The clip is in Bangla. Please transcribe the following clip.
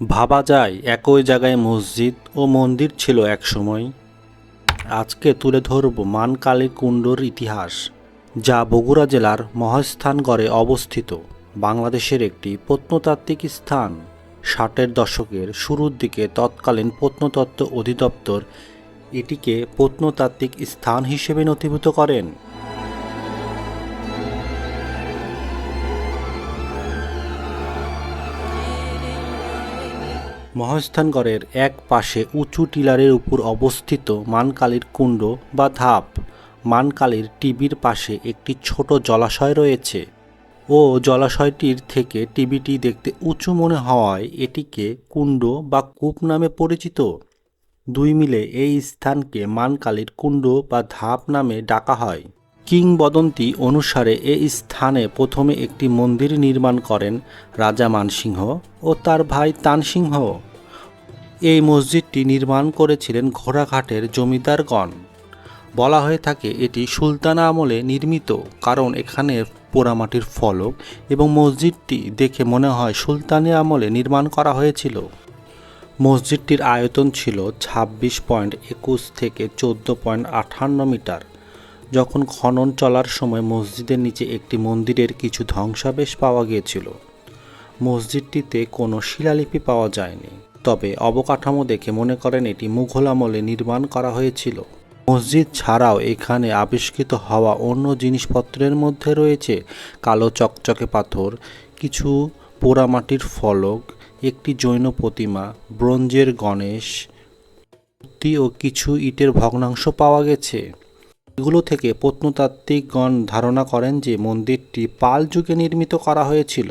ভাবা যায় একই জায়গায় মসজিদ ও মন্দির ছিল একসময় আজকে তুলে ধরব মানকালী কুণ্ডর ইতিহাস, যা বগুড়া জেলার মহাস্থানগড়ে অবস্থিত। বাংলাদেশের একটি প্রত্নতাত্ত্বিক স্থান। ষাটের দশকের শুরুর দিকে তৎকালীন প্রত্নতত্ত্ব অধিদপ্তর এটিকে প্রত্নতাত্ত্বিক স্থান হিসেবে নথিভূত করেন। মহাস্থানগড়ের এক পাশে উঁচু টিলারের উপর অবস্থিত মানকালীর কুণ্ড বা ধাপ। মানকালীর টিবির পাশে একটি ছোট জলাশয় রয়েছে। ও জলাশয়টির থেকে টিবিটি দেখতে উঁচু মনে হওয়ায় এটিকে কুণ্ড বা কূপ নামে পরিচিত। দুই মিলে এই স্থানকে মানকালীর কুণ্ড বা ধাপ নামে ডাকা হয়। কিংবদন্তি অনুসারে এই স্থানে প্রথমে একটি মন্দির নির্মাণ করেন রাজা মানসিংহ ও তার ভাই তানসিংহ। এই মসজিদটি নির্মাণ করেছিলেন ঘোড়াঘাটের জমিদারগণ। বলা হয়ে থাকে এটি সুলতানা আমলে নির্মিত, কারণ এখানে পোড়ামাটির ফলক এবং মসজিদটি দেখে মনে হয় সুলতানি আমলে নির্মাণ করা হয়েছিল। মসজিদটির আয়তন ছিল ছাব্বিশ পয়েন্ট একুশ থেকে চোদ্দ পয়েন্ট আটান্ন মিটার। যখন খনন চলার সময় মসজিদের নিচে একটি মন্দিরের কিছু ধ্বংসাবেশ পাওয়া গিয়েছিল। মসজিদটিতে কোনো শিলালিপি পাওয়া যায়নি। তবে অবকাঠামো দেখে মনে করেন এটি মুঘল আমলে নির্মাণ করা হয়েছিল। মসজিদ ছাড়াও এখানে আবিষ্কৃত হওয়া অন্য জিনিসপত্রের মধ্যে রয়েছে কালো চকচকে পাথর, কিছু পোড়ামাটির ফলক, একটি জৈন প্রতিমা, ব্রোঞ্জের গণেশ মূর্তি ও কিছু ইটের ভগ্নাংশ পাওয়া গেছে। এগুলো থেকে প্রত্নতাত্ত্বিকগণ ধারণা করেন যে মন্দিরটি পাল যুগে নির্মিত করা হয়েছিল।